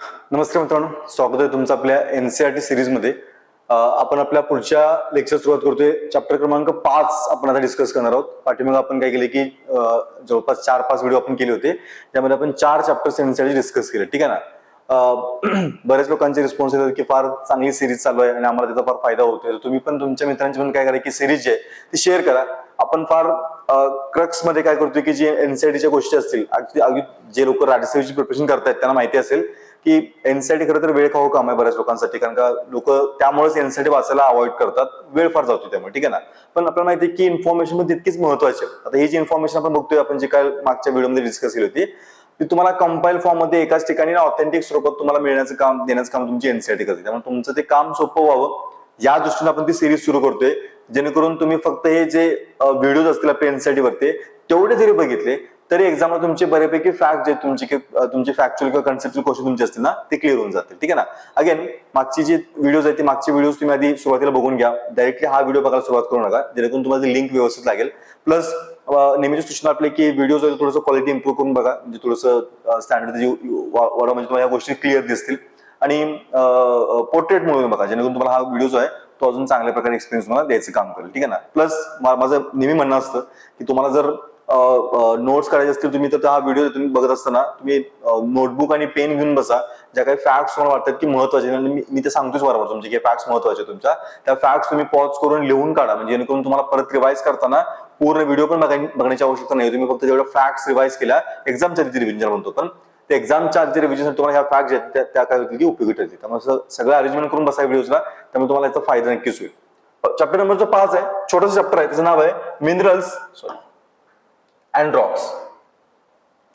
नमस्कार मित्रांनो स्वागत आहे तुमचं आपल्या एनसीआरटी सिरीजमध्ये. मध्ये आपण आपल्या पुढच्या लेक्चर सुरुवात करतोय. चॅप्टर क्रमांक पाच आपण आता डिस्कस करणार आहोत. पाठीमागे आपण काय केले की जवळपास चार पाच व्हिडिओ आपण केले होते. त्यामध्ये आपण चार चॅप्टर्स एनसीआरटी डिस्कस केले. ठीक आहे ना? बऱ्याच लोकांचे रिस्पॉन्स येतात की फार चांगली सिरीज चालू आहे आणि आम्हाला त्याचा फार फायदा होतोय. तुम्ही पण तुमच्या मित्रांची पण काय करा की सिरीज जी आहे ती शेअर करा. आपण फार क्रक्समध्ये काय करतोय की जे एनसीआरटीच्या गोष्टी असतील अगदी अगदी जे लोक राज्यसेवेची प्रिपरेशन करतायत त्यांना माहिती असेल. की एनसीआरटी खरं तर वेळ खाऊ काम आहे बऱ्याच लोकांसाठी. कारण का लोक त्यामुळेच एनसीआरटी वाचायला अवॉइड करतात. वेळ फार जातो त्यामुळे ठीक आहे ना? पण आपल्याला माहिती की इन्फॉर्मेशन पण तितकीच महत्वाची आहे. आता ही जी इन्फॉर्मेशन आपण बघतोय आपण जी काय मागच्या व्हिडिओमध्ये डिस्कस केली होती ती तुम्हाला कंपाईल फॉर्ममध्ये एकाच ठिकाणी ऑथेंटिक स्वरूपात तुम्हाला मिळण्याचं काम देण्याचं काम तुमची एनसीआरटी करते. त्यामुळे तुमचं ते काम सोपं व्हावं. या दृष्टीने आपण ती सिरीज सुरू करतोय. जेणेकरून तुम्ही फक्त हे जे व्हिडिओज असतील आपल्या एनसीआरटी वरती तेवढे जरी बघितले तरी एक्झामला तुमचे बऱ्यापैकी फॅक्ट जे तुमचे तुमचे फॅक्च्युअल किंवा कन्सेप्ट क्वेश्चन तुमचे असतील ना ते क्लिअर होऊन जातील. ठीक आहे ना? अगेन मागची जी व्हिडिओज आहेत ती मागची व्हिडिओ तुम्ही आधी सुरुवातीला बघून घ्या. डायरेक्टली हा व्हिडिओ बघायला सुरुवात करू नका. जेणेकरून तुम्हाला लिंक व्यवस्थित लागेल. प्लस नेहमीची सूचना आपली की व्हिडिओ थोडंसं क्वालिटी इम्प्रूव्ह करून बघा. म्हणजे थोडंसं स्टँडर्ड वाढवा म्हणजे तुम्हाला या गोष्टी क्लिअर दिसतील. आणि पोर्ट्रेट म्हणून बघा. जेणेकरून तुम्हाला हा व्हिडिओ जो आहे तो अजून चांगल्या प्रकारे एक्सपिरियन्स तुम्हाला द्यायचं काम करेल. ठीक आहे ना? प्लस माझं नेहमी म्हणणं असतं की तुम्हाला जर नोट्स काढायचे असतील तुम्ही तर हा व्हिडिओ तुम्ही बघत असताना तुम्ही नोटबुक आणि पेन घेऊन बसा. ज्या काही फॅक्ट्स तुम्हाला वाटतात की महत्त्वाचे आणि मी मी ते सांगतोच बरोबर तुमचे काही फॅक्ट्स महत्त्वाचे तुमच्या. त्या फॅक्ट्स तुम्ही पॉज करून लिहून काढा. म्हणजे जेणेकरून तुम्हाला परत रिवाईज करताना पूर्ण व्हिडिओ पण बघण्याची आवश्यकता नाही. तुम्ही फक्त जेवढ्या फॅक्ट्स रिवाईज केल्या एक्झामच्या रिव्हिजन म्हणतो पण ते एक्झामच्या आधी रिव्हिजन तुम्हाला ह्या फॅक्ट आहेत त्या- त्या काय होतील की उपयोगी ठरतील. त्यामुळे सगळं अरेंजमेंट करून बसा व्हिडिओजला त्यामुळे तुम्हाला याचा फायदा नक्कीच होईल. चॅप्टर नंबर जो पाच आहे छोटस चॅप्टर आहे त्याचं नाव आहे मिनरल्स सॉरी अँड रॉक्स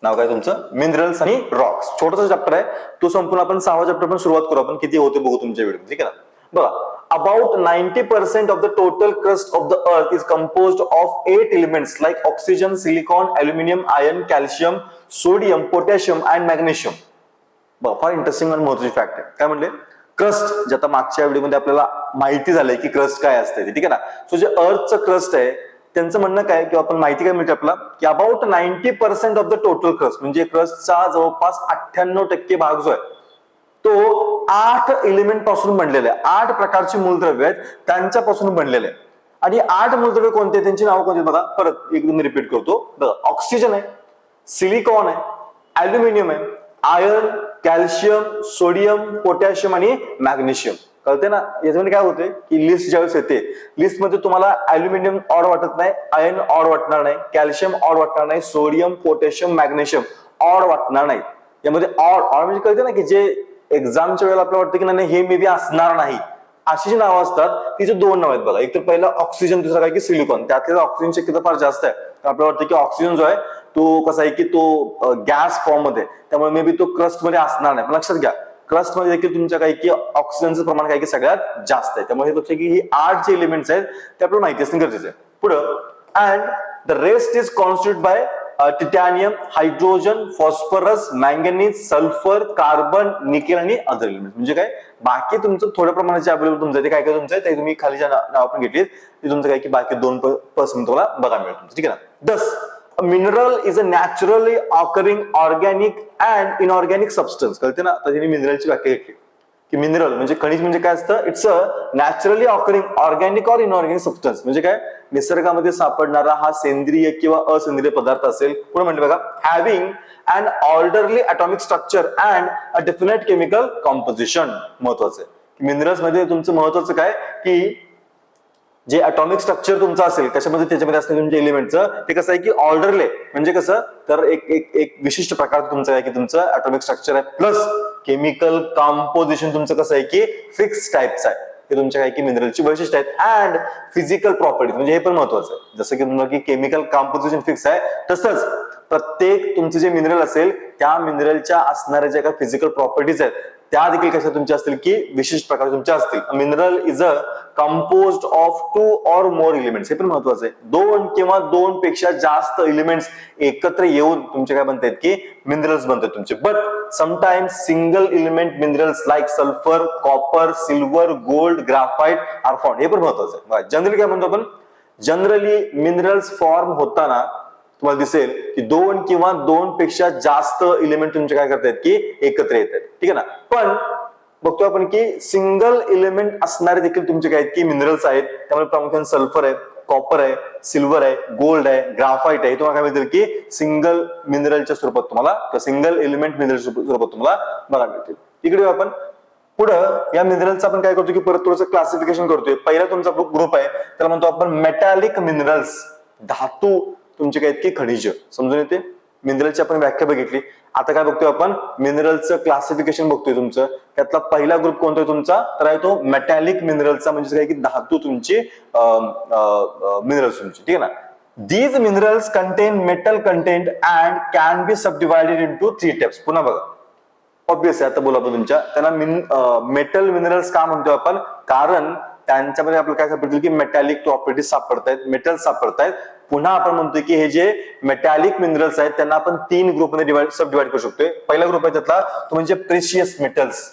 नाव काय तुमचं? मिनरल्स आणि रॉक्स छोटासा चॅप्टर आहे. तो संपूर्ण आपण सहावा चॅप्टर पण सुरुवात करू. आपण किती होते बघू तुमच्या व्हिडिओ ठीक आहे ना? बघा about ninety percent of the total crust of the earth is compose of eight elements like oxygen silicon aluminium iron calcium sodium potassium and magnesium बघा फार इंटरेस्टिंग आणि महत्वाची फॅक्ट आहे. काय म्हणले? क्रस्ट जे आता मागच्या व्हिडिओमध्ये आपल्याला माहिती झालंय की क्रस्ट काय असते ते, ठीक आहे ना? सो जे अर्थचं क्रस्ट आहे त्यांचं म्हणणं काय किंवा आपण माहिती काय मिळते आपला की about ninety percent of the total crust म्हणजे क्रस्टचा जवळपास अठ्ठ्याण्णव टक्के भाग जो आहे तो आठ एलिमेंटपासून बनलेला आहे. आठ प्रकारची मूलद्रव्य आहेत त्यांच्यापासून बनलेले आहे. आणि आठ मूलद्रव्य कोणते त्यांची नावं कोणती बघा. परत एकदम रिपीट करतो. बघा ऑक्सिजन आहे सिलिकॉन आहे ऍल्युमिनियम आहे आयर्न कॅल्शियम सोडियम पोटॅशियम आणि मॅग्नेशियम कळते ना? याच्यामध्ये म्हणजे काय होते की लिस्ट ज्यावेळेस येते लिस्टमध्ये तुम्हाला अल्युमिनियम ऑड वाटत नाही आयर्न ऑड वाटणार नाही कॅल्शियम ऑड वाटणार नाही सोडियम पोटॅशियम मॅग्नेशियम ऑड वाटणार नाही. यामध्ये ऑड ऑड म्हणजे कळते ना की जे एक्झामच्या वेळेला आपल्याला वाटतं की नाही हे मे बी असणार नाही. अशी जी नावं असतात तिचे दोन नाव आहेत बघा. एक तर पहिलं ऑक्सिजन दुसरा काय की सिलिकॉन त्यातल्या ऑक्सिजन शक्यता फार जास्त आहे. तर आपल्याला वाटतं की ऑक्सिजन जो आहे तो कसा आहे की तो गॅस फॉर्ममध्ये. त्यामुळे मे बी तो क्रस्टमध्ये असणार नाही. पण लक्षात घ्या क्रस्टमध्ये देखील तुमच्या काही की ऑक्सिजनचं प्रमाण काय की सगळ्यात जास्त आहे. त्यामुळे हे लक्ष की ही आठ जे एलिमेंट्स आहेत ते आपल्याला माहिती असणे गरजेचं आहे. पुढं and the rest is constitute by titanium hydrogen phosphorus manganese sulphur carbon nickel आणि अदर एलिमेंट म्हणजे काय? बाकी तुमचं थोड्या प्रमाणात जे अवेलेबल तुमचं ते काय काय तुमचं आहे ते तुम्ही खाली ज्या नाव पण घेतलीत ते तुमचं काय की बाकी दोन पर्सेंट तुम्हाला बघायला मिळेल तुमचं. ठीक आहे ना? This mineral is a naturally occurring organic and inorganic substance. कळते ना? तर तिने मिनरलची व्याख्या घेतली. की मिनरल म्हणजे खनिज म्हणजे काय असतं? It's a naturally occurring organic or inorganic substance म्हणजे काय? निसर्गामध्ये सापडणारा हा सेंद्रिय किंवा असेंद्रिय पदार्थ असेल. पुढे म्हणजे बघा? Having and orderly atomic structure and a definite chemical composition महत्वाचं आहे. मिनरल्समध्ये तुमचं महत्वाचं काय? की जे अटॉमिक स्ट्रक्चर तुमचं असेल त्याच्यामध्ये त्याच्यामध्ये असणं तुमच्या एलिमेंटचं ते कसं आहे की ऑर्डरले म्हणजे कसं? तर एक एक एक विशिष्ट प्रकार तुमचं आहे की तुमचं अटॉमिक स्ट्रक्चर आहे. प्लस केमिकल कॉम्पोजिशन तुमचं कसं आहे की फिक्स टाईपचं आहे. ते तुमच्या काय की मिनरलची वैशिष्ट्य आहेत. अँड फिजिकल प्रॉपर्टी म्हणजे हे पण महत्वाचं आहे. जसं की तुम्हाला की केमिकल कॉम्पोजिशन फिक्स आहे तसंच प्रत्येक तुमचं जे मिनरल असेल त्या मिनरलच्या असणाऱ्या ज्या काही फिजिकल प्रॉपर्टीज आहेत त्या देखील कशा तुमच्या असतील की विशिष्ट प्रकारे तुमच्या असतील. Mineral is a compose of two or more elements हे पण महत्वाचं आहे. दोन किंवा दोन पेक्षा जास्त इलिमेंट्स एकत्र येऊन तुमचे काय बनतात की मिनरल्स बनतात तुमचे. But sometimes single element minerals like sulphur copper silver gold graphite are found हे पण महत्वाचं आहे. जनरली काय म्हणतो आपण? जनरली मिनरल्स फॉर्म होताना तुम्हाला दिसेल की दोन किंवा दोन पेक्षा जास्त इलिमेंट तुमचे काय करतायत की एकत्र येत आहेत ठीक आहे ना? पण बघतो आपण की सिंगल इलिमेंट असणारे देखील तुमचे काय आहेत की मिनरल्स आहेत. त्यामुळे प्रामुख्याने सल्फर आहे कॉपर आहे सिल्वर आहे गोल्ड आहे ग्राफाईट आहे. तुम्हाला काय मिळतील की सिंगल मिनरलच्या स्वरूपात तुम्हाला सिंगल एलिमेंट मिनरल स्वरूपात तुम्हाला बघायला मिळतील. इकडे आपण. पुढं या मिनरलचं आपण काय करतो की परत थोडंसं क्लासिफिकेशन करतोय. पहिला तुमचा ग्रुप आहे. त्याला म्हणतो आपण मेटॅलिक मिनरल्स धातू तुमचे काय आहेत की खनिज? समजून येते मिनरलची आपण व्याख्या बघितली. आता काय बघतोय आपण? मिनरलचं क्लासिफिकेशन बघतोय तुमचं. त्यातला पहिला ग्रुप कोणता आहे तुमचा? तर आहे तो मेटॅलिक मिनरलचा म्हणजे काय की धातू तुमची मिनरल्स तुमची. ठीक आहे ना? These minerals contain metal content and can be subdivided into three types पुन्हा बघा. ऑब्विस आहे आता बोला आपण तुमच्या. त्यांना मिन मेटल मिनरल्स का म्हणतोय आपण? कारण त्यांच्यामध्ये आपल्याला काय सापडतील की मेटॅलिक प्रॉपर्टीज सापडतायत मेटल सापडतायत. पुन्हा आपण म्हणतोय की हे जे मेटॅलिक मिनरल्स आहेत त्यांना आपण तीन ग्रुपमध्ये डिवाइड सब डिवाइड करू शकतोय. पहिला ग्रुप आहे त्यातला तो म्हणजे प्रेशियस मेटल्स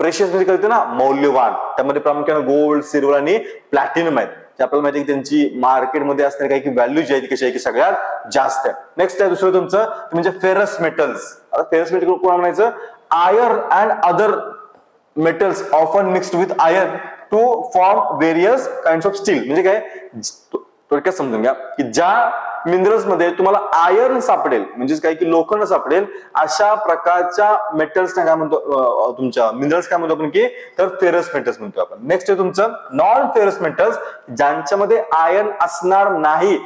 प्रेशियस म्हणजे कळते ना मौल्यवान. त्यामध्ये प्रामुख्याने गोल्ड सिल्वर आणि प्लॅटिनम आहेत. जे आपल्याला माहिती की त्यांची मार्केटमध्ये असणारी काही व्हॅल्यू जी आहे कशी आहे की सगळ्यात जास्त आहे. नेक्स्ट आहे दुसरं तुमचं म्हणजे फेरस मेटल्स आता फेरस मेटल कोण म्हणायचं? Iron and other metals often mixed with iron to form various kind of steel म्हणजे काय? थोडक्यात समजून घ्या. की ज्या मिनरल्समध्ये तुम्हाला आयर्न सापडेल म्हणजेच काय की लोखंड सापडेल अशा प्रकारच्या मेटल्स काय म्हणतो तुमच्या मिनरल्स काय म्हणतो आपण की? तर फेरस मेटल्स म्हणतो आपण. नेक्स्ट आहे तुमचं नॉन फेरस मेटल्स ज्यांच्यामध्ये आयर्न असणार नाही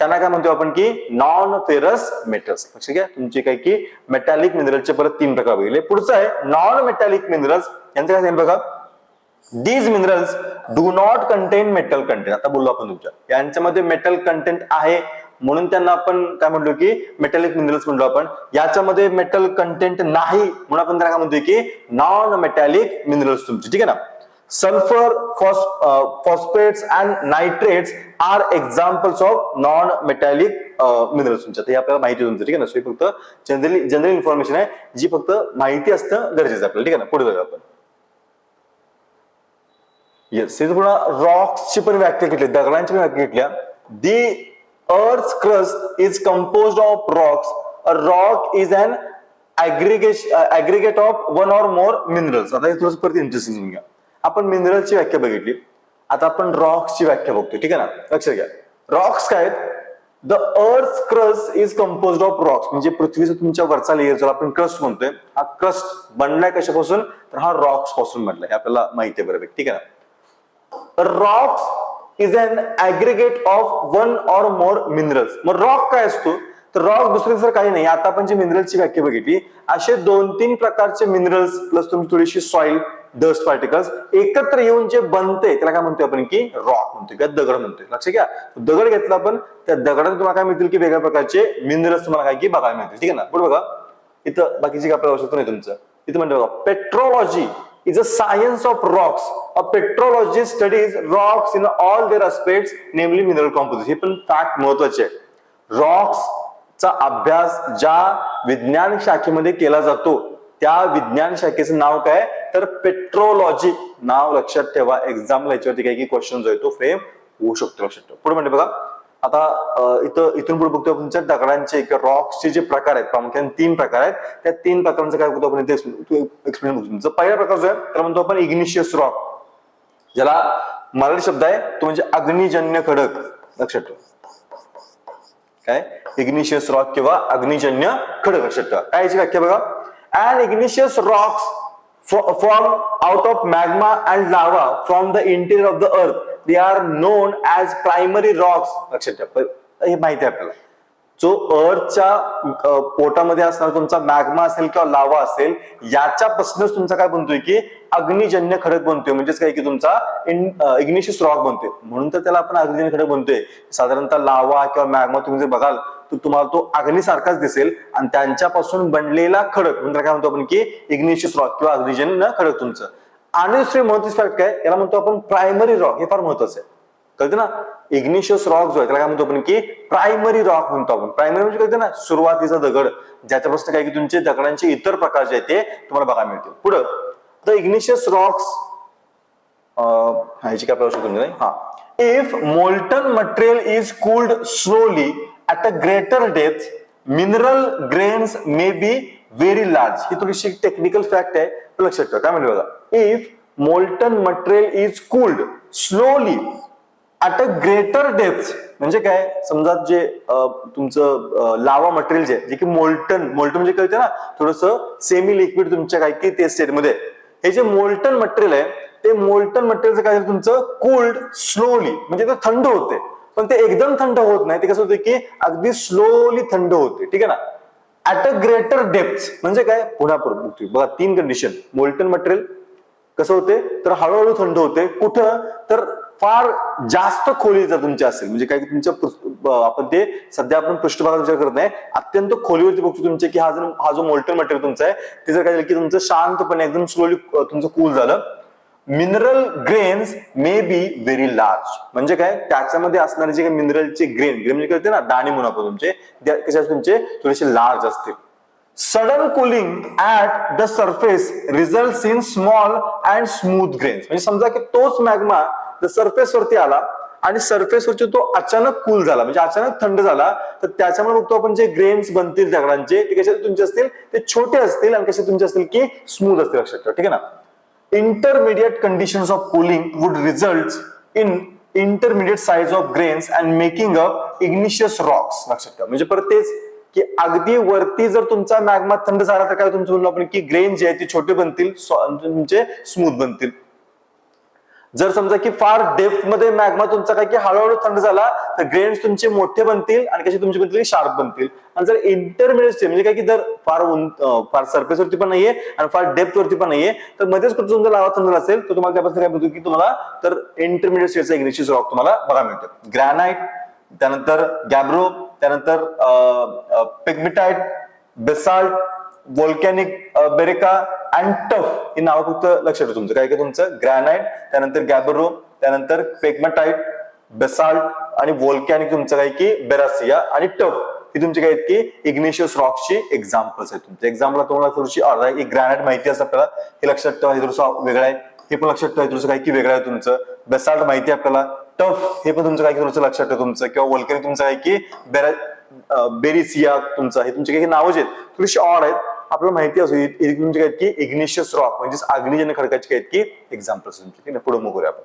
त्यांना काय म्हणतो आपण की? नॉन फेरस मेटल्स ठीक घ्या तुमचे काय की मेटॅलिक मिनरलचे परत तीन प्रकार बघितले. पुढचं आहे नॉन मेटॅलिक मिनरल्स यांचं काय बघा? These minerals do not contain metal content आता बोललो आपण तुमच्या. यांच्यामध्ये मेटल कंटेंट आहे. म्हणून त्यांना आपण काय म्हणलो की मेटॅलिक मिनरल्स म्हणलो आपण. याच्यामध्ये मेटल कंटेंट नाही. म्हणून आपण त्यांना काय म्हणतोय की नॉन मेटॅलिक मिनरल्स तुमचे. ठीक आहे ना? Sulphur phosphates and nitrates are examples of non metallic minerals तुमच्या हे आपल्याला माहिती तुमचं. ठीक आहे ना? सो फक्त जनरली जनरल इन्फॉर्मेशन आहे. जी फक्त माहिती असतं गरजेचं आहे आपल्याला. ठीक आहे ना? पुढे जाऊया आपण. येस हे पुन्हा रॉक्सची पण व्याख्या घेतली दगडांची पण व्याख्या घेतल्या. The earth crust is compose of rocks a rock is an aggregate of one or more minerals आता हे थोडंसं परत इंटरेस्टिंग घेऊन घ्या. आपण मिनरलची व्याख्या बघितली. आता आपण रॉक्सची व्याख्या बघतोय ठीक आहे ना? लक्षात घ्या. रॉक्स काय आहेत? The earth crust is compose of rocks म्हणजे पृथ्वीचा तुमच्या वरचा लेअर जो आपण क्रस्ट म्हणतोय हा क्रस्ट बनलाय कशापासून? तर हा रॉक्सपासून बनलाय. हे आपल्याला माहिती आहे बरोबर ठीक आहे ना? Rocks is an aggregate of one or more minerals मग रॉक काय असतो? तर रॉक दुसरे सर काही नाही. आता आपण जी मिनरलची व्याख्या बघितली असे दोन तीन प्रकारचे मिनरल्स प्लस तुम्ही थोडीशी सॉइल डस्ट पार्टिकल्स एकत्र येऊन जे बनते त्याला काय म्हणतोय आपण की रॉक म्हणतोय किंवा दगड म्हणतोय. लक्षात घ्या. दगड घेतला आपण त्या दगडात तुम्हाला काय मिळतील की वेगळ्या प्रकारचे मिनरल्स तुम्हाला काय की बघायला मिळतील. ठीक आहे ना? पुढे बघा. इथं बाकीची काय आपल्याला आवश्यकता नाही तुमचं. इथं म्हणते बघा petrology is a science of rocks. A petrologist studies rocks in all their aspects, namely mineral composition. हे पण फॅक्ट महत्त्वाचे आहे. रॉक्स चा अभ्यास ज्या विज्ञान शाखेमध्ये केला जातो त्या विज्ञान शाखेचं नाव काय तर पेट्रोलॉजी नाव लक्षात ठेवा. एक्झामला याच्यावरती काही क्वेश्चन जो आहे तो फ्रेम होऊ शकतो लक्षात ठेवा. पुढे म्हणजे बघा. आता इथं इथून पुढे बघतो आपण दगडांचे किंवा रॉक्सचे जे प्रकार आहेत प्रामुख्याने तीन प्रकार आहेत. त्या तीन प्रकारांचं काय बघतो आपण इथे? एक्सप्लेन बघतो. तुमचं पहिला प्रकार जो आहे त्याला म्हणतो आपण इग्निशियस रॉक ज्याला मराठी शब्द आहे तो म्हणजे अग्निजन्य खडक. लक्षात ठेवा. काय? इग्निशियस रॉक किंवा अग्निजन्य खडक लक्षात ठेवा. काय याची व्याख्या बघा? And igneous rocks form out of magma and lava from the interior of the earth they are known as primary rocks लक्षात ठेवा. हे माहिती आहे आपल्याला. जो अर्थच्या पोटामध्ये असणारा तुमचा मॅग्मा असेल किंवा लावा असेल याच्यापासूनच तुमचा काय बनतोय की अग्निजन्य खडक बनतोय. म्हणजेच काय की तुमचा इग्निशियस रॉक बनतोय. म्हणून तर त्याला आपण अग्निजन्य खडक बनतोय साधारणतः लावा किंवा मॅग्मा तुम्ही जर बघाल तर तुम्हाला तो अग्निसारखाच दिसेल. आणि त्यांच्यापासून बनलेला खडक म्हणजे काय म्हणतो आपण की इग्निशियस रॉक किंवा अग्निजन्य खडक तुमचं. आणि दुसरी महत्वाची फॅक्ट काय याला म्हणतो आपण प्रायमरी रॉक हे फार महत्वाचं आहे. कळते ना? इग्निशियस रॉक जो आहे त्याला काय म्हणतो आपण की प्रायमरी रॉक म्हणतो आपण. प्रायमरी म्हणजे कळते ना? सुरुवातीचा दगड ज्याच्यापासून काय की तुमचे दगडांचे इतर प्रकार जे आहेत ते तुम्हाला बघायला मिळतील. पुढं तर इग्निशियस रॉक्स ह्याची काय आवश्यकता नाही? हा. If molten material is cooled slowly at a greater death mineral grains may be very large ही थोडीशी टेक्निकल फॅक्ट आहे. लक्षात ठेवा. काय म्हणजे बघा? If molten material is cooled slowly at a greater depth म्हणजे काय? समजा जे तुमचं लावा मटेरियल जे जे की मोल्टन मोल्टन म्हणजे कळते ना थोडस सेमी लिक्विड तुमच्या काय की ते स्टेटमध्ये हे जे मोल्टन मटेरियल आहे ते मोल्टन मटेरियलचं काय तुमचं? कोल्ड स्लोली म्हणजे ते थंड होते. पण ते एकदम थंड होत नाही. ते कसं होतं की अगदी स्लोली थंड होते. ठीक आहे ना? ऍट अ ग्रेटर डेप्थ म्हणजे काय? पुन्हा बघा तीन कंडिशन मोल्टन मटेरियल कसं होते? तर हळूहळू थंड होते. कुठं? तर फार जास्त खोली जर तुमची असेल म्हणजे काय तुमच्या आपण ते सध्या आपण पृष्ठभागात विचार करत नाही. अत्यंत खोलीवरती बघतो तुमचे की हा जर हा जो मोल्टन मटेरियल तुमचा आहे ते जर काय झालं की तुमचं शांतपणे एकदम स्लोली तुमचं कूल झालं. Mineral grains may be very large म्हणजे काय? त्याच्यामध्ये असणारे जे काही मिनरलचे ग्रेन ग्रेन म्हणजे कळते ना दाणे म्हणून आपण तुमचे तुमचे? थोडेसे लार्ज असतील. Sudden cooling at the surface result in small and smooth grains. म्हणजे समजा की तोच मॅग्मा द सरफेस वरती आला आणि सरफेस वरती तो अचानक कूल झाला म्हणजे अचानक थंड झाला तर त्याच्यामुळे बघतो आपण जे ग्रेन्स बनतील दगडांचे ते कसे तुमचे असतील ते छोटे असतील आणि कसे तुमचे असतील की स्मूथ असतील लक्षात ठेवा ठीक आहे ना? Intermediate conditions of cooling would result in intermediate size of grains and making up igneous rocks लक्षात ठेवा. म्हणजे परत तेच की अगदी वरती जर तुमचा मॅग्मा थंड झाला तर काय तुमचं म्हणलो आपण की ग्रेन जे आहे ते छोटे बनतील तुमचे स्मूथ बनतील. जर समजा की फार डेप्थमध्ये मॅग्मा तुमचा काय की हळूहळू थंड झाला तर ग्रेन्स तुमचे मोठे बनतील आणि कसे तुमचे बनतील शार्प बनतील. आणि जर इंटरमिडिएट म्हणजे काय की जर फार फार सरफेस वरती पण नाहीये आणि फार डेप्थ वरती पण नाहीये तर मध्येच कुठे तुमचा लावा थंड असेल तर तुम्हाला त्यापासून काय म्हणतो की तुम्हाला तर इंटरमिडिएट स्टेटचा इग्निशियस रॉक तुम्हाला बघा मिळतो. ग्रॅनाइट त्यानंतर गॅब्रो त्यानंतर pegmatite basalt volcanic breccia and tuff ही नावं फक्त लक्षात ठेवा तुमचं. काय काय तुमचं? ग्रॅनाइट त्यानंतर गॅबरो त्यानंतर पेग्माटाइट बेसाल्ट आणि वोल्कॅनिक तुमचं काय की? बेरासिया आणि टफ ही तुमची काय आहेत की? इग्निशियस रॉक्सची एक्झाम्पल्स आहेत तुमच्या एक्झाम्पल तुम्हाला थोडीशी अर्धा एक ग्रॅनाइट माहिती असं आपल्याला. हे लक्षात ठेवा हे थोडंसं वेगळं आहे. हे पण लक्षात ठेवा हे थोडंसं काय की वेगळं आहे तुमचं. बेसाल्ट माहिती आहे आपल्याला. टफ हे पण तुमचं काय की थोडंसं लक्षात ठेवा तुमचं. किंवा वोल्कॅनिक तुमचं काय की बेरा बेरिसिया तुमचं हे तुमचे काही नावं जे आहेत थोडीशी ऑड आहेत. आपल्याला माहिती असू तुमचे काय आहेत की इग्निशियस रॉक म्हणजे अग्निजन्य खडकाचे काय आहेत की एक्झाम्पल्स तुमचे पुढे मग आपण.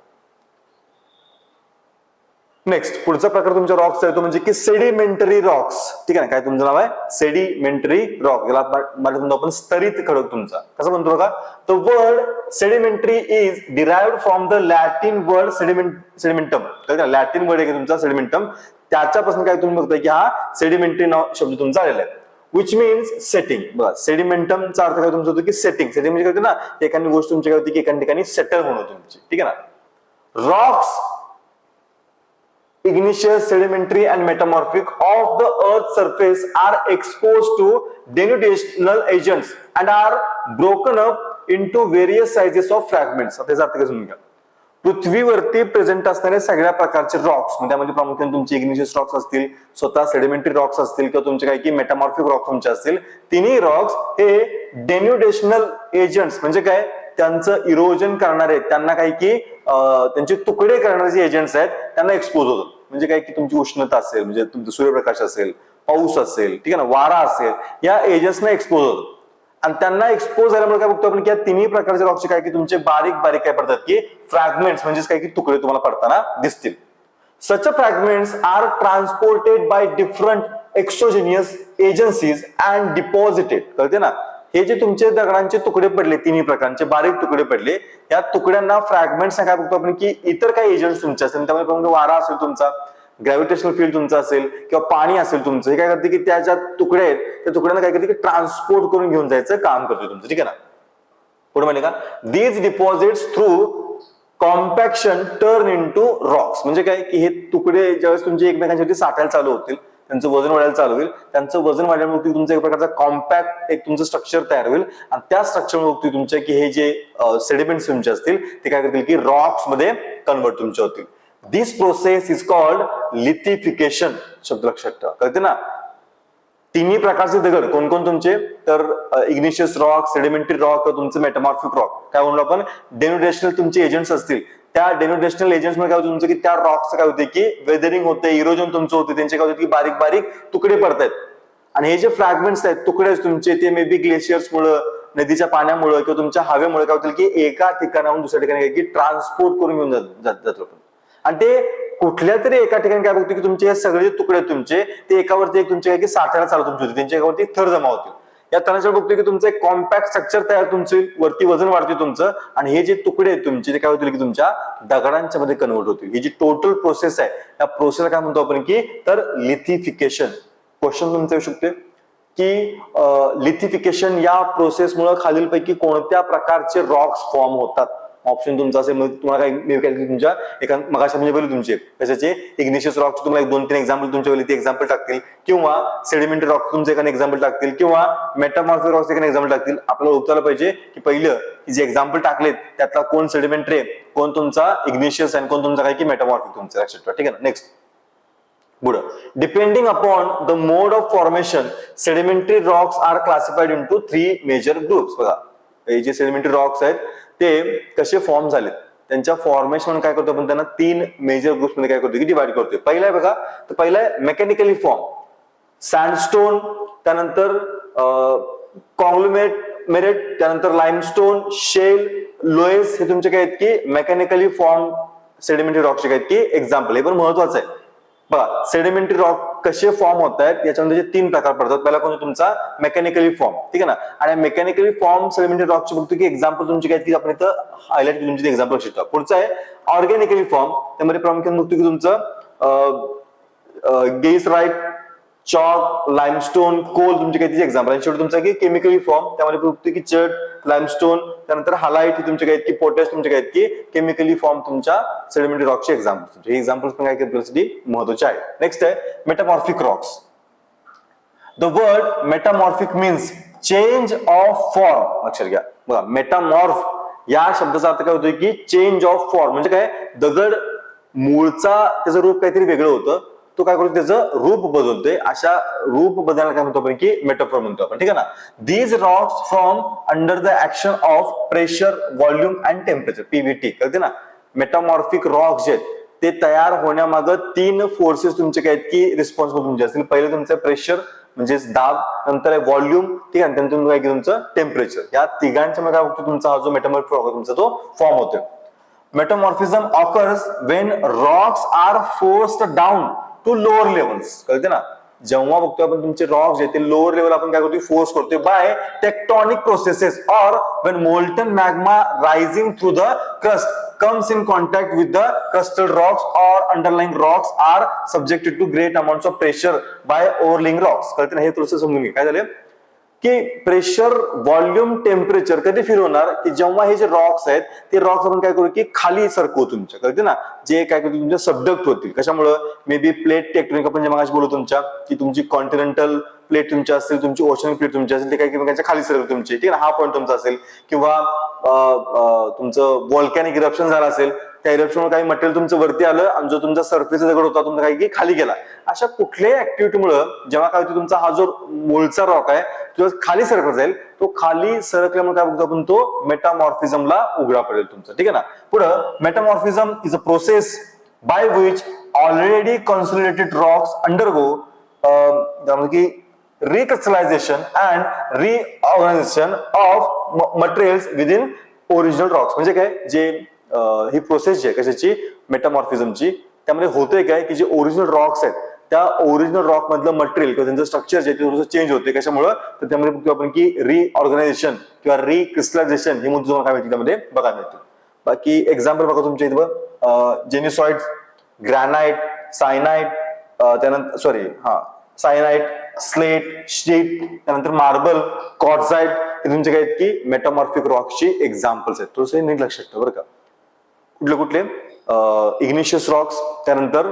नेक्स्ट पुढचा प्रकार तुमच्या रॉक्स आहे तो म्हणजे की सेडिमेंटरी रॉक्स ठीक आहे ना? काय तुमचं नाव आहे? सेडिमेंटरी रॉक याला आपण- मला म्हणतो आपण स्तरित खडक तुमचा. कसं म्हणतो बघा? The word sedimentary is derived from the Latin word sediment sedimentum Latin word आहे तुमचा सेडिमेंटम त्याच्यापासून काय तुम्ही बघताय की हा सेडिमेंटरी नाव शब्द तुमचा आलेला आहे. विच मीन्स सेटिंग बघा सेडिमेंटमचा अर्थ काय तुमचा होतो की सेटिंग सेटिंग म्हणजे काय ना? एखादी गोष्ट तुमची काय होती की एका ठिकाणी सेटल होणं तुमची. ठीक आहे ना? Rocks igneous, sedimentary, and metamorphic of the Earth's surface are exposed to denudation agents and are broken up into various sizes of fragments. आता याचा अर्थ काय समजून घ्या. पृथ्वीवरती प्रेझेंट असणारे सगळ्या प्रकारचे रॉक्स म्हणजे त्यामध्ये प्रामुख्याने तुमचे इग्निशियस रॉक्स असतील स्वतः सेडिमेंटरी रॉक्स असतील किंवा तुमचे काही की मेटामॉर्फिक रॉक्स तुमचे असतील तिन्ही रॉक्स हे डेन्युडेशनल एजंट्स म्हणजे काय? त्यांचं इरोजन करणारे त्यांना काही की त्यांचे तुकडे करणारे जे एजंट्स आहेत त्यांना एक्सपोज होतात. म्हणजे काय की तुमची उष्णता असेल म्हणजे तुमचं सूर्यप्रकाश असेल पाऊस असेल ठीक आहे ना वारा असेल या एजन्सना एक्सपोज होतात आणि त्यांना एक्सपोज झाल्यामुळे काय बघतो आपण की या तिन्ही प्रकारचे रॉक्सचे काय की तुमचे बारीक बारीक काय पडतात की फ्रॅगमेंट्स म्हणजे काय की तुकडे तुम्हाला पडताना दिसतील. Such fragments are transported by different exogenous agencies and deposited कळते ना? हे जे तुमचे दगडांचे तुकडे पडले तिन्ही प्रकारचे बारीक तुकडे पडले या तुकड्यांना फ्रॅगमेंट्स काय बघतो आपण की इतर काही एजंट्स तुमचे असतील त्यामुळे प्रमुख वारा असेल तुमचा ग्रॅव्हिटेशनल फील्ड तुमचा असेल किंवा पाणी असेल तुमचं हे काय करते की त्या ज्या तुकडे आहेत त्या तुकड्यांना काय करते की ट्रान्सपोर्ट करून घेऊन जायचं काम करतोय तुमचं ठीक आहे ना? पुढे म्हणजे का these deposits through compaction turn into rocks म्हणजे काय की हे तुकडे ज्यावेळेस तुमचे एकमेकांसाठी साठायला चालू होतील त्यांचं वजन वाढायला चालू होईल. त्यांचं वजन वाढल्यामुळे तुमचं एक प्रकारचा कॉम्पॅक्ट एक तुमचं स्ट्रक्चर तयार होईल. आणि त्या स्ट्रक्चरमुळे तुमच्या की हे जे सेडिमेंट्स तुमचे असतील ते काय करतील की रॉक्समध्ये कन्वर्ट तुमचे होतील. This process is called lithification शब्द लक्षात ठेवा. कळते ना? तिन्ही प्रकारचे दगड कोण कोण तुमचे? तर इग्निशियस रॉक सेडिमेंटरी रॉक किंवा तुमचे मेटामॉर्फिक रॉक काय म्हणलो आपण? डेन्युडेशनल तुमचे एजंट्स असतील. त्या डेन्युडेशनल एजंट्समध्ये काय होतं तुमचं की त्या रॉक्स काय होते की वेदरिंग होते इरोजन तुमचं होते त्यांचे काय होते की बारीक बारीक तुकडे पडतायत. आणि हे जे फ्रॅगमेंट्स आहेत तुकडे तुमचे ते मे बी ग्लेशियर्स मुळे नदीच्या पाण्यामुळे किंवा तुमच्या हवेमुळे काय होतील की एका ठिकाणाहून दुसऱ्या ठिकाणी की ट्रान्सपोर्ट करून घेऊन जात- जातो आपण आणि ते कुठल्या तरी एका ठिकाणी काय बघतो की तुमचे हे सगळे तुकडे तुमचे ते एकावरती एक तुमचे काय की साठायला चालू तुमची होती. त्यांच्या एकावरती थर जमा होतील. या तणाच्या बघतो की तुमचं एक कॉम्पॅक्ट स्ट्रक्चर तयार तुमचे वरती वजन वाढते तुमचं आणि हे जे तुकडे आहेत तुमचे ते काय होतील की तुमच्या दगडांच्या मध्ये कन्वर्ट होतील. ही जी टोटल प्रोसेस आहे त्या प्रोसेसला काय म्हणतो आपण की तर लिथिफिकेशन क्वेश्चन तुमचं येऊ शकते की लिथिफिकेशन या प्रोसेसमुळे खालीलपैकी कोणत्या प्रकारचे रॉक्स फॉर्म होतात? ऑप्शन तुमचा असेल मग तुम्हाला काय मी बी तुमच्या एका मगाशा म्हणजे बोलू तुमचे. कशाचे? इग्निशियस रॉक्स तुम्हाला एक दोन तीन एक्झाम्पल तुमच्या वेळी ते एक्झाम्पल टाकतील. किंवा सेडिमेंटरी रॉक तुमचे एखादं एक्झाम्पल टाकतील. किंवा मेटामॉर्फिक रॉक्स एखादं एक्झाम्पल टाकतील. आपल्याला उत्तराला पाहिजे की पहिलं जे एक्झाम्पल टाकलेत त्यातला कोण सेडिमेंटरी आहे? कोण तुमचा इग्निशियस आणि कोण तुमचा काय की मेटामॉर्फिक तुमचा? एक्सेट्रा ठीक आहे ना? नेक्स्ट पुढं. Depending upon the mode of formation sedimentary rocks are classified into three major groups बघा. हे जे सेडिमेंटरी रॉक्स आहेत ते कसे फॉर्म झालेत. त्यांच्या फॉर्मेशन काय करतो आपण त्यांना तीन मेजर ग्रुप्समध्ये काय करतो की डिवाइड करतोय. पहिला आहे बघा तर पहिला आहे मेकॅनिकली फॉर्म सँडस्टोन त्यानंतर कॉंग्लुमेट मेरेट त्यानंतर लाईमस्टोन शेल लोएस हे तुमचे काय आहेत की मेकॅनिकली फॉर्म सेडिमेंटरी रॉकचे काय आहेत की एक्झाम्पल हे पण महत्वाचं आहे. बघा सेडिमेंटरी रॉक कसे फॉर्म होत आहेत याच्यामध्ये जे तीन प्रकार पडतात. पहिला कोणता तुमचा? मेकॅनिकली फॉर्म ठीक आहे ना? आणि मेकॅनिकली फॉर्म सेडिमेंटरी रॉकचे बघतो की एक्झाम्पल तुमची काय की आपण इथं हायलाइट तुमची एक्झाम्पल शिकतो पुढचं आहे ऑर्गॅनिकली फॉर्म त्यामध्ये प्रामुख्याने बघतो की तुमचं geyserite chalk limestone coal तुमचे काही एक्झाम्पल आणि शेवटी तुमचा की केमिकली फॉर्म त्यामध्ये बघतो की चट लाईमस्टोन त्यानंतर हालाईट तुमचे काय की पोटॅश तुमचे काय आहेत की केमिकली फॉर्म तुमच्या सेडिमेंटरी रॉकचे एक्झाम्पल तुमचे हे एक्झाम्पल्स पण काय करण्यासाठी महत्त्वाचे आहे. नेक्स्ट आहे metamorphic rocks the word metamorphic means change of form लक्षात घ्या. बघा मेटामॉर्फ या शब्दाचा अर्थ काय होतोय की चेंज ऑफ फॉर्म म्हणजे काय? दगड मूळचा त्याचं रूप काहीतरी वेगळं होतं. तो काय करतो त्याचं रूप बदलतोय. अशा रूप बदलायला काय म्हणतो आपण की मेटाफॉर म्हणतो आपण ठीक आहे ना? These rocks from under the action of pressure volume and temperature PVT कळते ना? मेटामॉर्फिक रॉक्स जे आहेत ते तयार होण्यामागं तीन फोर्सेस तुमचे काय आहेत की रिस्पॉन्सिबल तुमचे असतील. पहिले तुमचं प्रेशर म्हणजे दाब नंतर आहे व्हॉल्यूम ठीक आहे? त्यानंतर काय की तुमचं? टेम्परेचर या तिघांच्या मध्ये काय होतं तुमचा हा जो मेटामॉर्फिक रॉक तुमचा तो फॉर्म होतोय. Metamorphism occurs when rocks are forced down to lower levels कळते ना? जेव्हा बघतोय आपण तुमचे रॉक्स जे ते लोअर लेवल आपण काय करतोय? फोर्स करतोय by tectonic processes or when molten magma rising through the crust comes in contact with the crustal rocks or underlying rocks are subjected to great amounts of pressure by overlaying rocks. कळते ना? हे थोडंसं समजून घे. काय झालं? की pressure volume temperature कधी फिरवणार की जेव्हा हे जे रॉक्स आहेत ते रॉक्स आपण काय करू की खाली सरकवू तुमच्या. कळते ना? जे काय करतो तुमच्या सबडक्ट होतील. कशामुळं? मे बी प्लेट टेक्टोनिक आपण जे मागाशी बोलू तुमच्या की तुमची कॉन्टिनेंटल प्लेट तुमची असेल तुमची ओशन प्लेट तुमची असेल ते काय खाली सरकते तुमची. ठीक आहे हा पॉईंट तुमचा असेल. किंवा तुमचं वॉल्कॅनिक इरप्शन झालं असेल त्या इरप्शन काही मटेरियल तुमचं वरती आलं आणि जो तुमचा सरफेस दगड होता तुमचा काही की खाली गेला. अशा कुठल्याही ऍक्टिव्हिटीमुळे जेव्हा काय होतं तुमचा हा जो मूळचा रॉक आहे तो खाली सरकत जाईल. तो खाली सरकल्यामुळे काय बघतो आपण तो मेटामॉर्फिझमला उघडा पडेल तुमचा. ठीक आहे ना? पुढं metamorphism is a process by which already consolidated rocks undergo त्यामध्ये की recrystallisation and reorganisation of materials within original rocks म्हणजे काय? जे ही प्रोसेस जी आहे कशाची? मेटामॉर्फिझमची त्यामध्ये होते काय की जे ओरिजिनल रॉक्स आहेत त्या ओरिजिनल रॉक मधलं मटेरियल किंवा त्यांचं स्ट्रक्चर जे ते थोडंसं चेंज होते कशामुळं? तर त्यामध्ये बघतो आपण की रिऑर्गनायझेशन किंवा रिक्रिस्टलायझेशन हे मुद्दे तुम्हाला काय मिळते त्यामध्ये बघायला मिळते बाकी एक्झाम्पल बघा तुमच्या इथं जेनिसॉइड ग्रॅनाइट सायनाइट त्यानंतर सॉरी हा सायनाइट स्लेट शीट त्यानंतर मार्बल कॉर्झाईट हे तुमचे काय आहेत की मेटामॉर्फिक रॉक्सची एक्झाम्पल्स आहेत. थोडंसं नीट लक्षात ठेवा बरं का. कुठले कुठले? इग्निशियस रॉक्स त्यानंतर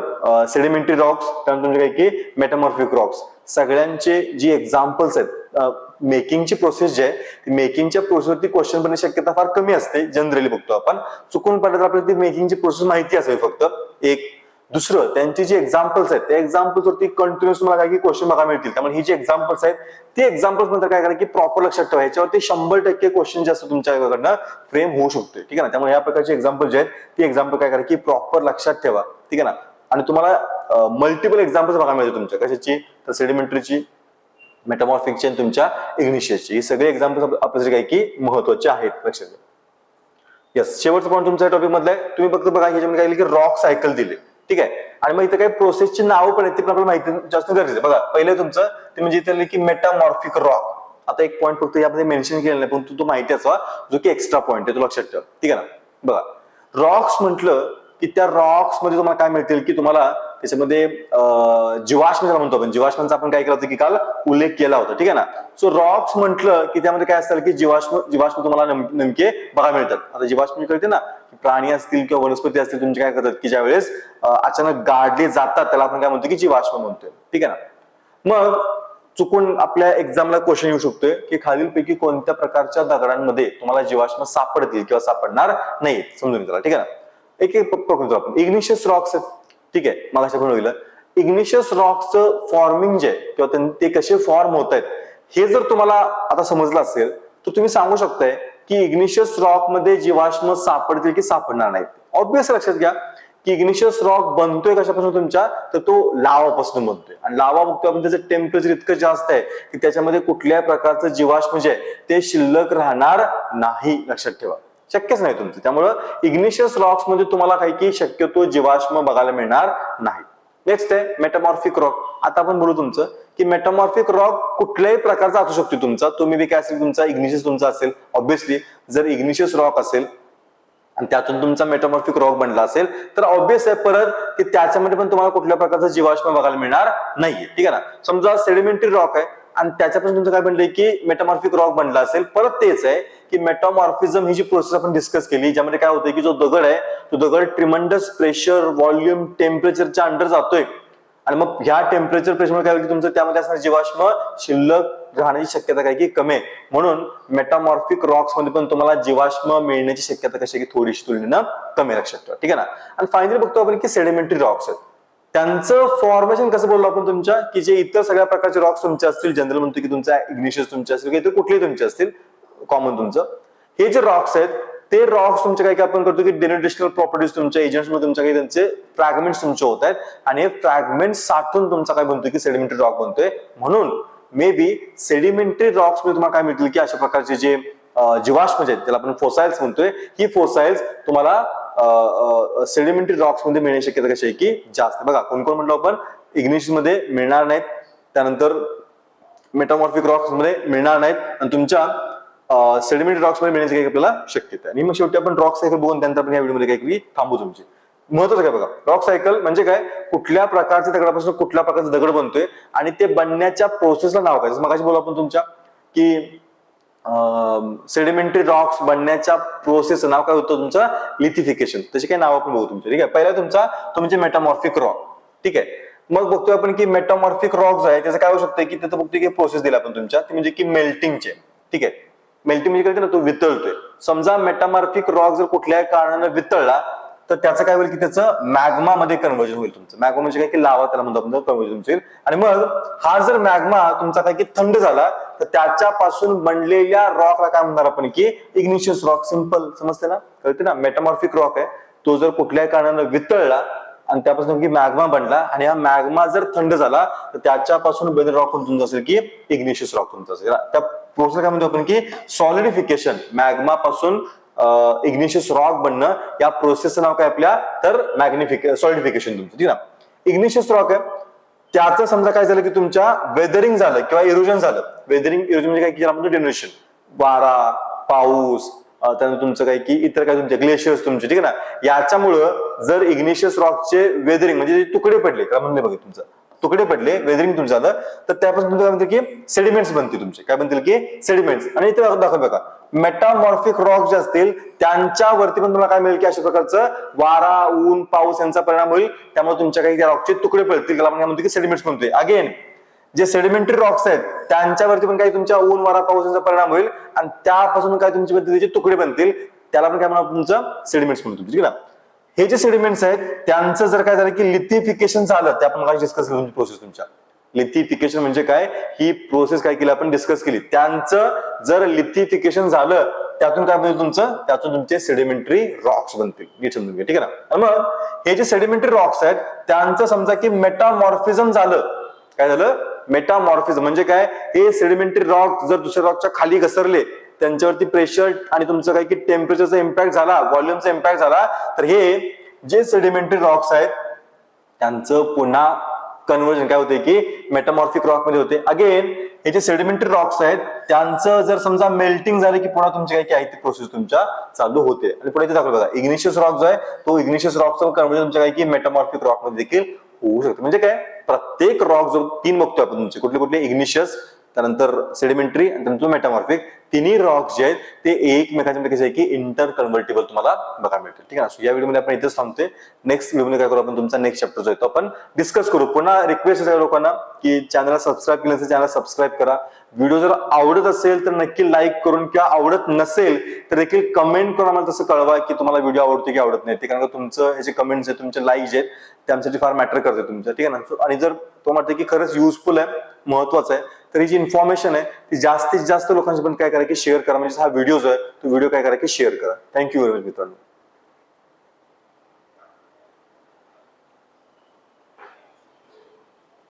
सेडिमेंटरी रॉक्स त्यानंतर म्हणजे काय की मेटामॉर्फिक रॉक्स सगळ्यांचे जी एक्झाम्पल्स आहेत मेकिंगची प्रोसेस जी आहे ती मेकिंगच्या प्रोसेसवरती क्वेश्चन बनण्याची शक्यता फार कमी असते जनरली बघतो आपण. चुकून पडलं तर आपल्याला ती मेकिंगची प्रोसेस माहिती असावी फक्त. एक दुसरं त्यांची जी एक्झाम्पल्स आहेत त्या एक्झाम्पल्स वरती कंटिन्युअस तुम्हाला काही क्वेश्चन बघायला मिळतील. त्यामुळे ही जी एक्झाम्पल्स आहेत ती एक्झाम्पल्स नंतर काय करा की प्रॉपर लक्षात ठेवा. याच्यावरती शंभर टक्के क्वेश्चन जास्त तुमच्याकडनं फ्रेम होऊ शकतो ठीक आहे ना? त्यामुळे या प्रकारचे एक्झाम्पल जे आहेत ती एक्झाम्पल काय करा की प्रॉपर लक्षात ठेवा. ठीक आहे ना? आणि तुम्हाला मल्टिपल एक्झाम्पल्स बघा मिळतील तुमच्या. कशाची? तर सेडिमेंटरीची मेटामॉर्फिकची आणि तुमच्या इग्निशियसची ही सगळे एक्झाम्पल्स आपल्यासाठी काय की महत्त्वाचे आहेत. लक्षात घ्या. येस शेवटचा पॉईंट तुमच्या टॉपिक मधला आहे. तुम्ही फक्त बघा ह्याच्यामध्ये काय की रॉक सायकल दिले. ठीक आहे? आणि मग इथं काही प्रोसेसची नावं पण आहेत ती पण आपल्याला माहिती जास्त गरजेचं बघा पहिले तुमचं ते म्हणजे इथे की मेटामॉर्फिक रॉक आता एक पॉईंट फक्त यामध्ये मेन्शन केलेला नाही पण तू तो माहिती असावा जो की एक्स्ट्रा पॉईंट आहे तो लक्षात ठेव. ठीक आहे ना? बघा. रॉक्स म्हटलं की त्या रॉक्समध्ये तुम्हाला काय मिळतील की तुम्हाला त्याच्यामध्ये जीवाश्म ज्याला म्हणतो आपण जीवाश्मांचा आपण काय केलं होतं की काल उल्लेख केला होता ठीक आहे ना? सो रॉक्स म्हटलं की त्यामध्ये काय असतं की जीवाश्म जीवाश्म तुम्हाला नेमके बघायला मिळतात. आता जीवाश्म म्हणजे कळते ना की प्राणी असतील किंवा वनस्पती असतील तुमचे काय करतात की ज्यावेळेस अचानक गाडले जातात त्याला आपण काय म्हणतो की जीवाश्म म्हणतोय ठीक आहे ना? मग चुकून आपल्या एक्झामला क्वेश्चन येऊ शकतोय की खालीलपैकी कोणत्या प्रकारच्या दगडांमध्ये तुम्हाला जीवाश्म सापडतील किंवा सापडणार नाही समजून घ्या ठीक आहे ना? एक एक पकडतो आपण. इग्निशियस रॉक्स ठीक आहे मग आपण होईल इग्निशियस रॉक्सचं फॉर्मिंग जे किंवा ते कसे फॉर्म होत आहेत हे जर तुम्हाला आता समजलं असेल तर तुम्ही सांगू शकताय की इग्निशियस रॉकमध्ये जीवाश्म सापडतील की सापडणार नाहीत. ऑब्विस लक्षात घ्या की इग्निशियस रॉक बनतोय कशापासून तुमच्या? तर तो लावापासून बनतोय. आणि लावा बघतोय आपण त्याचं टेम्परेचर इतकं जास्त आहे की त्याच्यामध्ये कुठल्याही प्रकारचं जीवाश्म जे आहे ते शिल्लक राहणार नाही. लक्षात ठेवा. शक्यच नाही तुमचं. त्यामुळं इग्निशियस रॉक्समध्ये तुम्हाला काही की शक्यतो जीवाश्म बघायला मिळणार नाही. नेक्स्ट आहे मेटामॉर्फिक रॉक आता आपण बोलू तुमचं की मेटामॉर्फिक रॉक कुठल्याही प्रकारचा असू शकतो तुमचा. तुम्ही बी काय असेल तुमचा इग्निशियस तुमचा असेल. ऑब्विसली जर इग्निशियस रॉक असेल आणि त्यातून तुमचा मेटामॉर्फिक रॉक बनला असेल तर ऑब्विस आहे परत की त्याच्यामध्ये पण तुम्हाला कुठल्या प्रकारचा जीवाश्म बघायला मिळणार नाहीये. ठीक आहे ना? समजा सेडिमेंटरी रॉक आहे आणि त्याच्यापासून तुमचं काय बनलंय की मेटामॉर्फिक रॉक बनला असेल. परत तेच आहे की मेटामॉर्फिझम ही जी प्रोसेस आपण डिस्कस केली ज्यामध्ये काय होतं की जो दगड आहे तो दगड ट्रिमंडस प्रेशर व्हॉल्युम टेम्परेचरच्या अंडर जातोय. आणि मग ह्या टेम्परेचर प्रेशरमुळे काय होईल की तुमचं त्यामध्ये असणारे जीवाश्म शिल्लक राहण्याची शक्यता काय की कमी आहे. म्हणून मेटामॉर्फिक रॉक्समध्ये पण तुम्हाला जीवाश्म मिळण्याची शक्यता कशी आहे की थोडीशी तुलनेनं कमी लक्षात ठेवा. ठीक आहे ना? आणि फायनली बघतो आपण की सेडिमेंटरी रॉक्स आहेत. त्यांचं फॉर्मेशन कसं बोललो आपण तुमच्या? की जे इतर सगळ्या प्रकारचे रॉक्स तुमचे असतील जनरल म्हणतो की तुमचा इग्निशियस तुमचे असतील किंवा इतर कुठलेही तुमचे असतील कॉमन तुमचं. हे जे रॉक्स आहेत ते रॉक्स तुमचे काही काय आपण करतो की डेनिटेशनल प्रॉपर्टीज तुमच्या एजंट्समध्ये तुमच्या काही त्यांचे फ्रॅगमेंट्स तुमचे होत आहेत. आणि हे फ्रॅगमेंट साठून तुमचा काय बनतोय की सेडिमेंटरी रॉक बनतोय. म्हणून मे बी सेडिमेंटरी रॉक्समध्ये तुम्हाला काय मिळतील की अशा प्रकारचे जे जीवाश्म जे आहेत त्याला आपण फोसाईल्स म्हणतोय. ही फोसाईल्स तुम्हाला सेडिमेंटरी रॉक्समध्ये मिळण्याची शक्यता कशी आहे की जास्त. बघा कोण कोण म्हणलो आपण? इग्निशियसमध्ये मिळणार नाहीत. त्यानंतर मेटामॉर्फिक रॉक्समध्ये मिळणार नाहीत. आणि तुमच्या सेडिमेंटरी रॉक्समध्ये मिळण्याची काही आपल्याला शक्यता आहे. आणि मग शेवटी आपण रॉक सायकल बघून त्यानंतर आपण या व्हिडिओमध्ये काही थांबू तुमची. महत्वाचं काय बघा? रॉक सायकल म्हणजे काय? कुठल्या प्रकारच्या दगडापासून कुठल्या प्रकारचा दगड बनतोय आणि ते बनण्याच्या प्रोसेसला नाव काय? मग बोलू आपण तुमच्या की सेडिमेंटरी रॉक्स बनण्याच्या प्रोसेस नाव काय होतं तुमचं? लिथिफिकेशन त्याचे काही नाव आपण बघू तुमचे. ठीक आहे? पहिला तुमचा तुमचे मेटामॉर्फिक रॉक ठीक आहे? मग बघतोय आपण की मेटामॉर्फिक रॉक्स आहे त्याचं काय होऊ शकतं की त्याचं बघतोय की प्रोसेस दिला आपण तुमच्या ती म्हणजे की मेल्टिंगचे ठीक आहे? मेल्टी म्हणजे कळते ना तो वितळतोय. समजा मेटामॉर्फिक रॉक जर कुठल्याही कारणानं वितळला तर त्याचं काय होईल की त्याचं मॅग्मा मध्ये कन्वर्जन होईल तुमचं. मॅग्मा म्हणजे काय की लावा त्याला म्हणतो आपण कन्वर्जन होईल. आणि मग हा जर मॅग्मा तुमचा काय की थंड झाला तर त्याच्यापासून बनलेल्या रॉकला काय म्हणणार आपण की इग्निशियस रॉक सिंपल समजते ना? कळते ना? मेटामॉर्फिक रॉक आहे. तो जर कुठल्याही कारणानं वितळला आणि त्यापासून की मॅग्मा बनला. आणि हा मॅग्मा जर थंड झाला तर त्याच्यापासून बेन रॉक तुमचं असेल की इग्निशियस रॉक तुमचं असेल. त्या प्रोसेस काय म्हणतो आपण की सॉलिडिफिकेशन मॅग्मा पासून इग्निशियस रॉक बनणं या प्रोसेसचं नाव काय आपल्या? तर मॅग्निफिक सॉलिडिफिकेशन तुमचं. ठीक ना? इग्निशियस रॉक आहे. त्याचं समजा काय झालं की तुमच्या वेदरिंग झालं किंवा इरोजन झालं. वेदरिंग इरोजन म्हणजे काय की आपण वारा पाऊस त्यानंतर तुमचं काय की इतर काय तुमचे ग्लेशियर्स तुमचे ठीक आहे ना? याच्यामुळं जर इग्निशियस रॉकचे वेदरिंग म्हणजे तुकडे पडले काय म्हणले बघा तुमचं. तुकडे पडले वेदरिंग तुमचं झालं तर त्यापासून तुमचं काय म्हणतील की सेडिमेंट्स बनतील तुमचे. काय बनतील की सेडिमेंट्स आणि इथे दाखव बघा. मेटामॉर्फिक रॉक जे असतील त्यांच्यावरती पण तुम्हाला काय मिळेल की अशा प्रकारचं वारा ऊन पाऊस यांचा परिणाम होईल. त्यामुळे तुमच्या काही त्या रॉकचे तुकडे पडतील त्याला काय म्हणतो की सेडिमेंट्स म्हणतोय. अगेन जे सेडिमेंटरी रॉक्स आहेत त्यांच्यावरती पण काही तुमच्या ऊन वारा पाऊस परिणाम होईल आणि त्यापासून काय तुमची पद्धतीचे तुकडे बनतील त्याला पण काय म्हणा तुमचं सेडिमेंट्स म्हणतो ठीक आहे ना? हे जे सेडिमेंट्स आहेत त्यांचं जर काय झालं की लिथिफिकेशन झालं ते आपण काय डिस्कस केलं प्रोसेस तुमच्या. लिथिफिकेशन म्हणजे काय? ही प्रोसेस काय केली आपण डिस्कस केली. त्यांचं जर लिथिफिकेशन झालं त्यातून काय म्हणजे तुमचं? त्यातून तुमचे सेडिमेंटरी रॉक्स बनतील. नीट समजून घ्या ठीक आहे ना? मग हे जे सेडिमेंटरी रॉक्स आहेत त्यांचं समजा की मेटामॉर्फिझम झालं. काय झालं? मेटामॉर्फिज म्हणजे काय? हे सेडिमेंटरी रॉक जर दुसऱ्या रॉकच्या खाली घसरले त्यांच्यावरती प्रेशर आणि तुमचं काय की टेम्परेचरचा इम्पॅक्ट झाला व्हॉल्युमचा इम्पॅक्ट झाला तर हे जे सेडिमेंटरी रॉक्स आहेत त्यांचं पुन्हा कन्वर्जन काय होते की मेटामॉर्फिक रॉकमध्ये होते. अगेन हे जे सेडिमेंटरी रॉक्स आहेत त्यांचं जर समजा मेल्टिंग झालं की पुन्हा तुमची काय की आहे ती प्रोसेस तुमच्या चालू होते. आणि पुढे इथे दाखवलं बघा इग्निशियस रॉक जो आहे तो इग्निशियस रॉकचं कन्वर्जन तुमच्या काय की मेटामॉर्फिक रॉकमध्ये देखील होऊ शकतो. म्हणजे काय? प्रत्येक रॉक जो तीन बघतोय आपण तुमचे. कुठले कुठले इग्निशियस त्यानंतर सेडिमेंटरी आणि त्यानंतर मेटामॉर्फिक तिन्ही रॉक्स जे आहेत ते एकमेकांच्या जे कसे आहे की इंटर कन्व्हर्टेबल तुम्हाला बघायला मिळतील. ठीक आहे ना? या व्हिडिओमध्ये आपण इथेच थांबतोय. नेक्स्ट व्हिडिओमध्ये काय करू आपण? तुमचा नेक्स्ट चॅप्टर जो आहे तो आपण डिस्कस करू. पुन्हा रिक्वेस्ट आहे लोकांना की चॅनल सबस्क्राईब केलं असेल चॅनल सबस्क्राईब करा. व्हिडिओ जर आवडत असेल तर नक्की लाईक करून किंवा आवडत नसेल तर देखील कमेंट करून आम्हाला तसं कळवा की तुम्हाला व्हिडिओ आवडतो की आवडत नाही. ते कारण का तुमचं हे जे कमेंट्स आहेत तुमचे लाईक जे आहेत ते आमच्यासाठी फार मॅटर करते तुमचं. ठीक आहे ना? आणि जर तो म्हणते की खरंच युजफुल आहे महत्वाचं आहे तर ही जी इन्फॉर्मेशन आहे ती जास्तीत जास्त लोकांशी पण काय करा की शेअर करा. म्हणजे हा व्हिडिओ जो आहे तो व्हिडिओ काय करा की शेअर करा. थँक्यू व्हेरी मच मित्रांनो.